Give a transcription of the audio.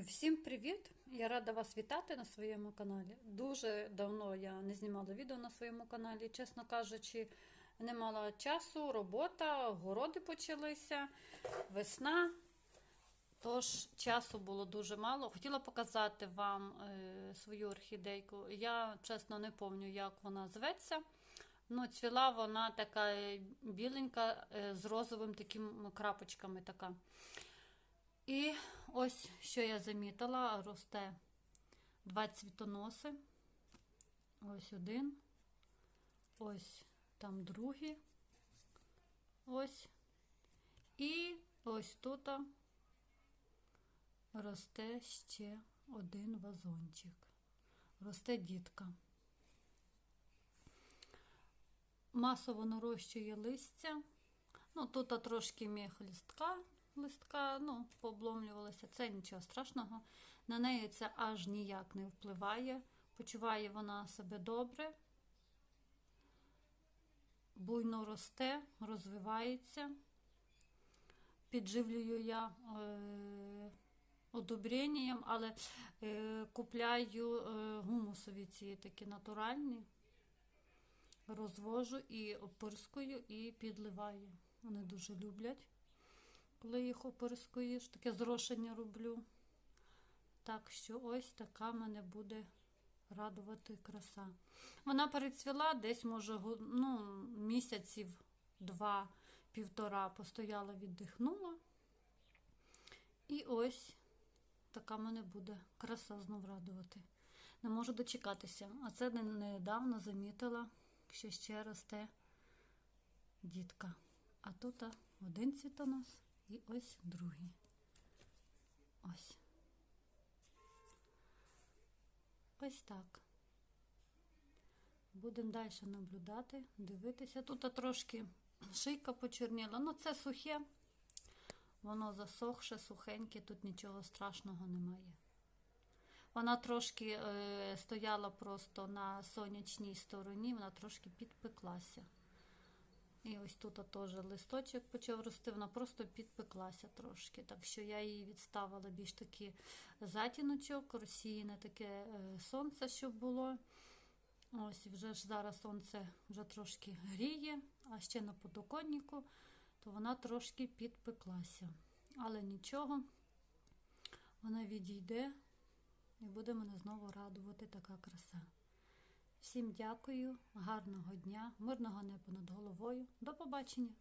Всім привіт! Я рада вас вітати на своєму каналі. Дуже давно я не знімала відео на своєму каналі, чесно кажучи, не мала часу, робота, городи почалися, весна. Тож часу було дуже мало. Хотіла показати вам е, свою орхідейку. Я чесно не пам'ятаю, як вона зветься. Ну, цвіла вона така е, біленька е, з розовим таким крапочками. така. І ось що я замітила, росте два цвітоноси. Ось один, ось там другий. Ось. І ось тут росте ще один вазончик. Росте дітка. Масово нарощує листя. Ну, тут трошки міг листка листка ну, пообломлювалася, це нічого страшного. На неї це аж ніяк не впливає. Почуває вона себе добре, буйно росте, розвивається. Підживлюю я е, одобренням, але е, купляю е, гумусові ці такі натуральні, розвожу і опирскую, і підливаю. Вони дуже люблять коли їх опорискуєш, таке зрошення роблю. Так що ось така мене буде радувати краса. Вона перецвіла десь, може, ну, місяців два-півтора постояла, віддихнула. І ось така мене буде краса знов радувати. Не можу дочекатися. А це недавно замітила, що ще росте дітка. А тут один цвітонос. І ось другий. Ось. Ось так. Будемо далі наблюдати, дивитися. Тут трошки шийка почерніла, ну це сухе, воно засохше, сухеньке, тут нічого страшного немає. Вона трошки е, стояла просто на сонячній стороні, вона трошки підпеклася. Ось тут теж листочок почав рости, вона просто підпеклася трошки. Так що я її відставила більш таки затіночок, розсіяне таке е, сонце, щоб було. Ось вже ж зараз сонце вже трошки гріє, а ще на подоконнику, то вона трошки підпеклася. Але нічого, вона відійде і буде мене знову радувати така краса. Всім дякую, гарного дня, мирного неба над головою. До побачення!